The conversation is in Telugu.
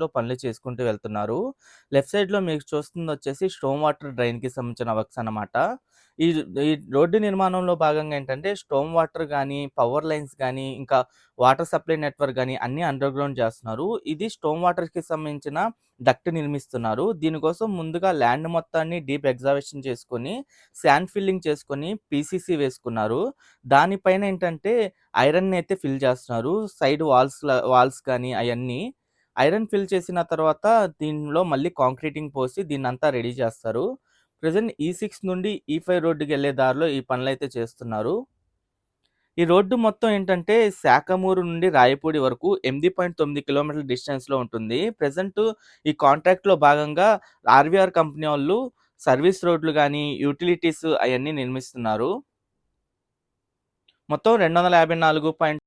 లో పనులు చేసుకుంటూ వెళ్తున్నారు. లెఫ్ట్ సైడ్‌లో మీకు చూస్తుంది వచ్చేసి స్టోమ్ వాటర్ డ్రైన్‌కి సంబంధించిన వర్క్స్ అన్నమాట. ఈ ఈ రోడ్డు నిర్మాణంలో భాగంగా ఏంటంటే స్టోమ్ వాటర్ కానీ పవర్ లైన్స్ కానీ ఇంకా వాటర్ సప్లై నెట్వర్క్ కానీ అన్నీ అండర్ గ్రౌండ్ చేస్తున్నారు. ఇది స్టోమ్ వాటర్‌కి సంబంధించిన డక్ట్ నిర్మిస్తున్నారు. దీనికోసం ముందుగా ల్యాండ్ మొత్తాన్ని డీప్ ఎగ్జావేషన్ చేసుకొని, శాండ్ ఫిల్లింగ్ చేసుకొని, పీసీసీ వేసుకున్నారు. దానిపైన ఏంటంటే ఐరన్ అయితే ఫిల్ చేస్తున్నారు. సైడ్ వాల్స్ వాల్స్ కానీ అవన్నీ ఐరన్ ఫిల్ చేసిన తర్వాత దీనిలో మళ్ళీ కాంక్రీటింగ్ పోసి దీన్నంతా రెడీ చేస్తారు. ప్రెసెంట్ ఈ సిక్స్ నుండి ఈ ఫైవ్ రోడ్డుకెళ్ళే దారిలో ఈ పనులైతే చేస్తున్నారు. ఈ రోడ్డు మొత్తం ఏంటంటే శాఖమూరు నుండి రాయపూడి వరకు 8.9 కిలోమీటర్ల డిస్టెన్స్‌లో ఉంటుంది. ప్రజెంట్ ఈ కాంట్రాక్ట్‌లో భాగంగా ఆర్‌వీఆర్ కంపెనీ వాళ్ళు సర్వీస్ రోడ్లు కానీ యూటిలిటీస్ అవన్నీ నిర్మిస్తున్నారు. మొత్తం రెండు వందల యాభై నాలుగు పాయింట్